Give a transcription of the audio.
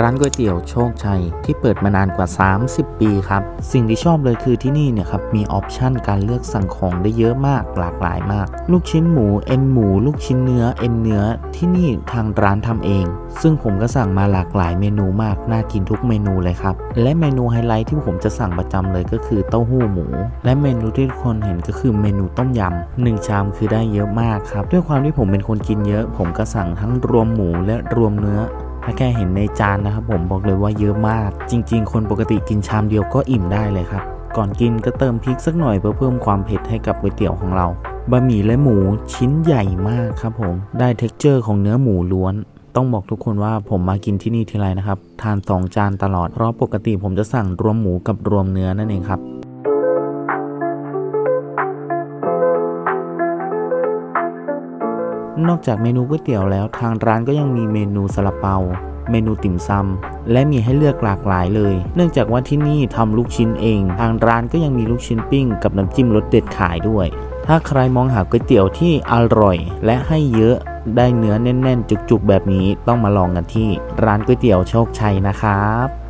ร้านก๋วยเตี๋ยวโชคชัยที่เปิดมานานกว่า 30 ปีครับ สิ่งที่ชอบเลยคือที่นี่เนี่ยครับมีออปชันการเลือกสั่งของได้เยอะมากหลากหลายมาก ลูกชิ้นหมูเอ็นหมู ลูกชิ้นเนื้อเอ็นเนื้อที่นี่ทางร้านทำเอง ซึ่งผมก็สั่งมาหลากหลายเมนูมากน่ากินทุกเมนูเลยครับและเมนูไฮไลท์ที่ผมจะสั่งประจำเลยก็คือเต้าหู้หมู และเมนูที่ทุกคนเห็นก็คือเมนูต้มยำหนึ่งชามคือได้เยอะมากครับด้วยความที่ผมเป็นคนกินเยอะ ผมก็สั่งทั้งรวมหมูและรวมเนื้อ ถ้าแค่เห็นในจานนะครับ ผมบอกเลยว่าเยอะมาก จริง ๆ คนปกติกินชามเดียวก็อิ่มได้เลยครับ ก่อนกินก็เติมพริกสักหน่อยเพื่อเพิ่มความเผ็ดให้กับก๋วยเตี๋ยวของเราบะหมี่และหมูชิ้นใหญ่มากครับผมได้เท็กเจอร์ของเนื้อหมูล้วนต้องบอกทุกคนว่าผมมากินที่นี่ทีไรนะครับ ทานสองจานตลอด เพราะปกติผมจะสั่งรวมหมูกับรวมเนื้อนั่นเองครับ นอกจากเมนูก๋วยเตี๋ยวแล้วทางร้านก็ยังมีเมนูซาลาเปา เมนูติ่มซำและมีให้เลือกหลากหลายเลย เนื่องจากว่าที่นี่ทำลูกชิ้นเอง ทางร้านก็ยังมีลูกชิ้นปิ้งกับน้ำจิ้มรสเด็ดขายด้วย ถ้าใครมองหาก๋วยเตี๋ยวที่อร่อย และให้เยอะได้เนื้อแน่นๆ จุกๆ แบบนี้ต้องมาลองกันที่ ร้านก๋วยเตี๋ยวโชคชัยนะครับ